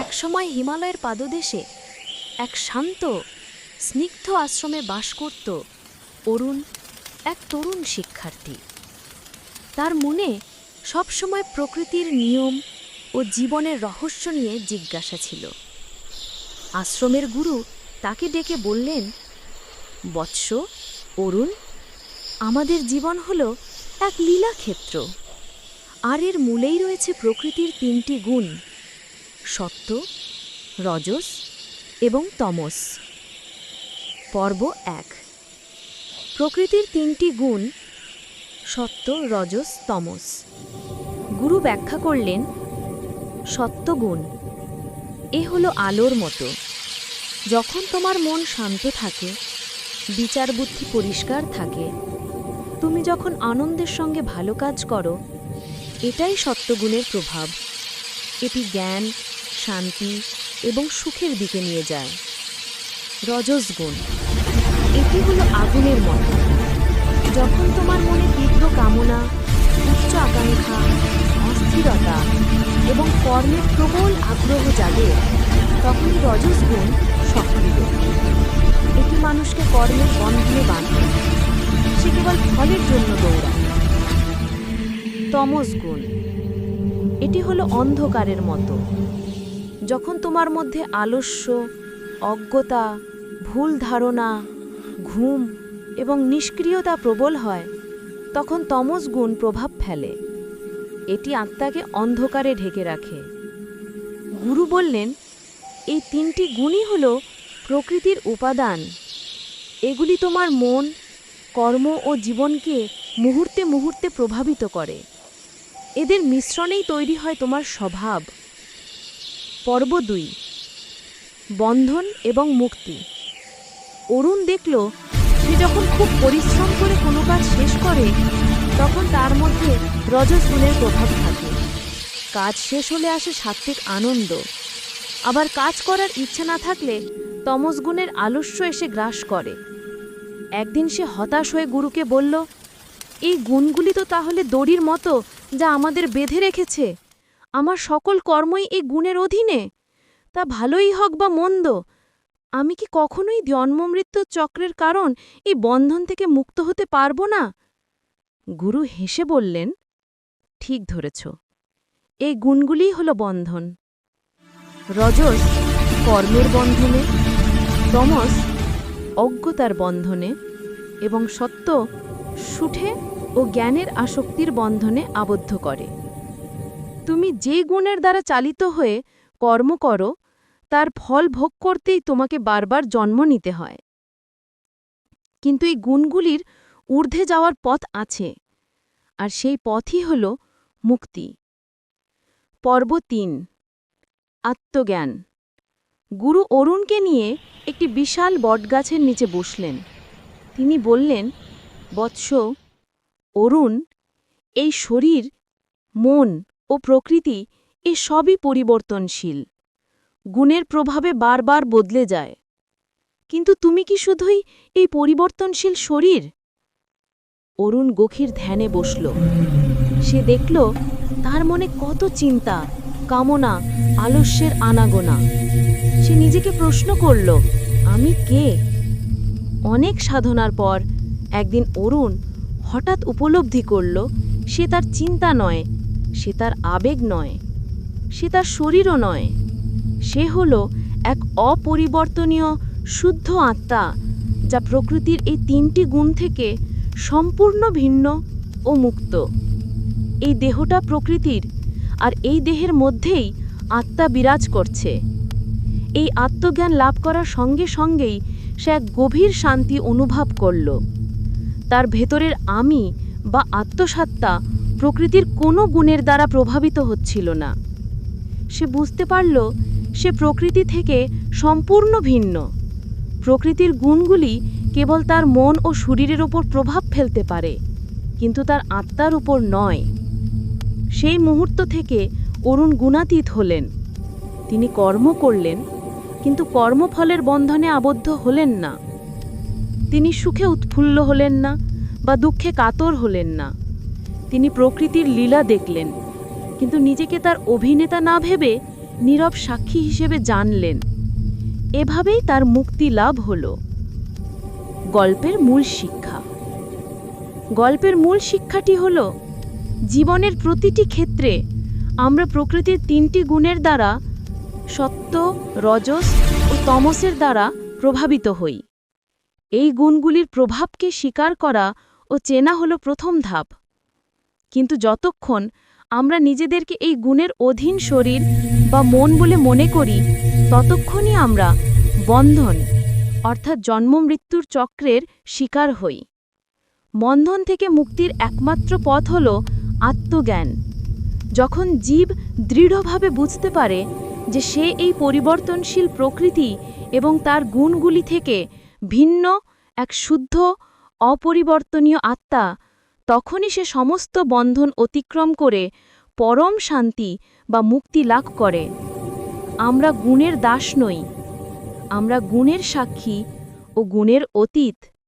একসময় হিমালয়ের পাদদেশে এক শান্ত, স্নিগ্ধ আশ্রমে বাস করত অরুণ, এক তরুণ শিক্ষার্থী। তার মনে সবসময় প্রকৃতির নিয়ম ও জীবনের রহস্য নিয়ে জিজ্ঞাসা ছিল। আশ্রমের গুরু তাকে ডেকে বললেন, বৎস, অরুণ, আমাদের জীবন হলো এক লীলাক্ষেত্র। আর এর মূলেই রয়েছে প্রকৃতির তিনটি গুণ। সত্য, রজস এবং তমস। পর্ব এক। প্রকৃতির তিনটি গুণ, সত্য, রজস, তমস। গুরু ব্যাখ্যা করলেন সত্যগুণ এ হলো আলোর মতো। যখন তোমার মন শান্ত থাকে, বিচার বুদ্ধি পরিষ্কার থাকে, তুমি যখন আনন্দের সঙ্গে ভালো কাজ করো, এটাই সত্যগুণের প্রভাব। এটি জ্ঞান শান্তি এবং সুখের দিকে নিয়ে যায়। রজস গুণ। এটি হলো আগুনের মতো। যখন তোমার মনে তীব্র কামনা, উচ্চ আকাঙ্ক্ষা, অস্থিরতা এবং কর্মের প্রবল আগ্রহ জাগে তখন রজস গুণ সক্রিয়। এটি মানুষকে কর্মের বন্ধনে বাঁধে। সে কেবল ফলের জন্য দৌড়ায়। তমস গুণ। এটি হলো অন্ধকারের মতো। যখন তোমার মধ্যে আলস্য, অজ্ঞতা, ভুল ধারণা, ঘুম এবং নিষ্ক্রিয়তা প্রবল হয়, তখন তমস গুণ প্রভাব ফেলে। এটি আত্মাকে অন্ধকারে ঢেকে রাখে। গুরু বললেন, এই তিনটি গুণই হল প্রকৃতির উপাদান। এগুলি তোমার মন, কর্ম ও জীবনকে মুহূর্তে মুহূর্তে প্রভাবিত করে। এদের মিশ্রণেই তৈরি হয় তোমার স্বভাব। পর্ব দুই। বন্ধন এবং মুক্তি। অরুণ দেখল, সে যখন খুব পরিশ্রম করে কোনো কাজ শেষ করে, তখন তার মধ্যে রজস গুণের প্রভাব থাকে। কাজ শেষ হলে আসে সাত্ত্বিক আনন্দ। আবার কাজ করার ইচ্ছা না থাকলে তমস গুণের আলস্য এসে গ্রাস করে। একদিন সে হতাশ হয়ে গুরুকে বলল, এই গুণগুলি তো তাহলে দড়ির মতো যা আমাদের বেঁধে রেখেছে? আমার সকল কর্মই এই গুণের অধীনে। তা ভালোই হোক বা মন্দ, আমি কি কখনোই জন্মমৃত্যুর চক্রের কারণ এই বন্ধন থেকে মুক্ত হতে পারব না? গুরু হেসে বললেন, ঠিক ধরেছ। এই গুণগুলিই হল বন্ধন। রজস কর্মের বন্ধনে, তমস অজ্ঞতার বন্ধনে এবং সত্য সুঠে ও জ্ঞানের আসক্তির বন্ধনে আবদ্ধ করে। তুমি যে গুণের দ্বারা চালিত হয়ে কর্ম করো, তার ফল ভোগ করতেই তোমাকে বারবার জন্ম নিতে হয়। কিন্তু এই গুণগুলির ঊর্ধ্বে যাওয়ার পথ আছে, আর সেই পথই হল মুক্তি। পর্ব তিন, আত্মজ্ঞান। গুরু অরুণকে নিয়ে একটি বিশাল বটগাছের নিচে বসলেন। তিনি বললেন, বৎস, অরুণ, এই শরীর, মন ও প্রকৃতি এ সবই পরিবর্তনশীল। গুণের প্রভাবে বারবার বদলে যায়। কিন্তু তুমি কি শুধুই এই পরিবর্তনশীল শরীর? অরুণ গভীর ধ্যানে বসল। সে দেখল, তার মনে কত চিন্তা, কামনা, আলস্যের আনাগোনা। সে নিজেকে প্রশ্ন করল, আমি কে? অনেক সাধনার পর একদিন অরুণ হঠাৎ উপলব্ধি করল, সে তার চিন্তা নয় সে তার আবেগ নয়, সে তার শরীরও নয়। সে হল এক অপরিবর্তনীয় শুদ্ধ আত্মা, যা প্রকৃতির এই তিনটি গুণ থেকে সম্পূর্ণ ভিন্ন ও মুক্ত। এই দেহটা প্রকৃতির, আর এই দেহের মধ্যেই আত্মা বিরাজ করছে। এই আত্মজ্ঞান লাভ করার সঙ্গে সঙ্গেই সে এক গভীর শান্তি অনুভব করল। তার ভেতরের আমি বা আত্মসত্তা প্রকৃতির কোনো গুণের দ্বারা প্রভাবিত হচ্ছিল না। সে বুঝতে পারল, সে প্রকৃতি থেকে সম্পূর্ণ ভিন্ন। প্রকৃতির গুণগুলি কেবল তার মন ও শরীরের ওপর প্রভাব ফেলতে পারে, কিন্তু তার আত্মার উপর নয়। সেই মুহূর্ত থেকে অরুণ গুণাতীত হলেন। তিনি কর্ম করলেন, কিন্তু কর্মফলের বন্ধনে আবদ্ধ হলেন না। তিনি সুখে উৎফুল্ল হলেন না বা দুঃখে কাতর হলেন না। তিনি প্রকৃতির লীলা দেখলেন, কিন্তু নিজেকে তার অভিনেতা না ভেবে নীরব সাক্ষী হিসেবে জানলেন। এভাবেই তার মুক্তি লাভ হল। গল্পের মূল শিক্ষা। গল্পের মূল শিক্ষাটি হল, জীবনের প্রতিটি ক্ষেত্রে আমরা প্রকৃতির তিনটি গুণের দ্বারা সত্য, রজস ও তমসের দ্বারা প্রভাবিত হই। এই গুণগুলির প্রভাবকে স্বীকার করা ও চেনা হলো প্রথম ধাপ। কিন্তু যতক্ষণ আমরা নিজেদেরকে এই গুণের অধীন শরীর বা মন বলে মনে করি, ততক্ষণই আমরা বন্ধন, অর্থাৎ জন্ম মৃত্যুর চক্রের শিকার হই। বন্ধন থেকে মুক্তির একমাত্র পথ হল আত্মজ্ঞান। যখন জীব দৃঢ়ভাবে বুঝতে পারে যে সে এই পরিবর্তনশীল প্রকৃতি এবং তার গুণগুলি থেকে ভিন্ন এক শুদ্ধ, অপরিবর্তনীয় আত্মা তখনই সে সমস্ত বন্ধন অতিক্রম করে পরম শান্তি বা মুক্তি লাভ করে। আমরা গুণের দাস নই। আমরা গুণের সাক্ষী ও গুণের অতীত।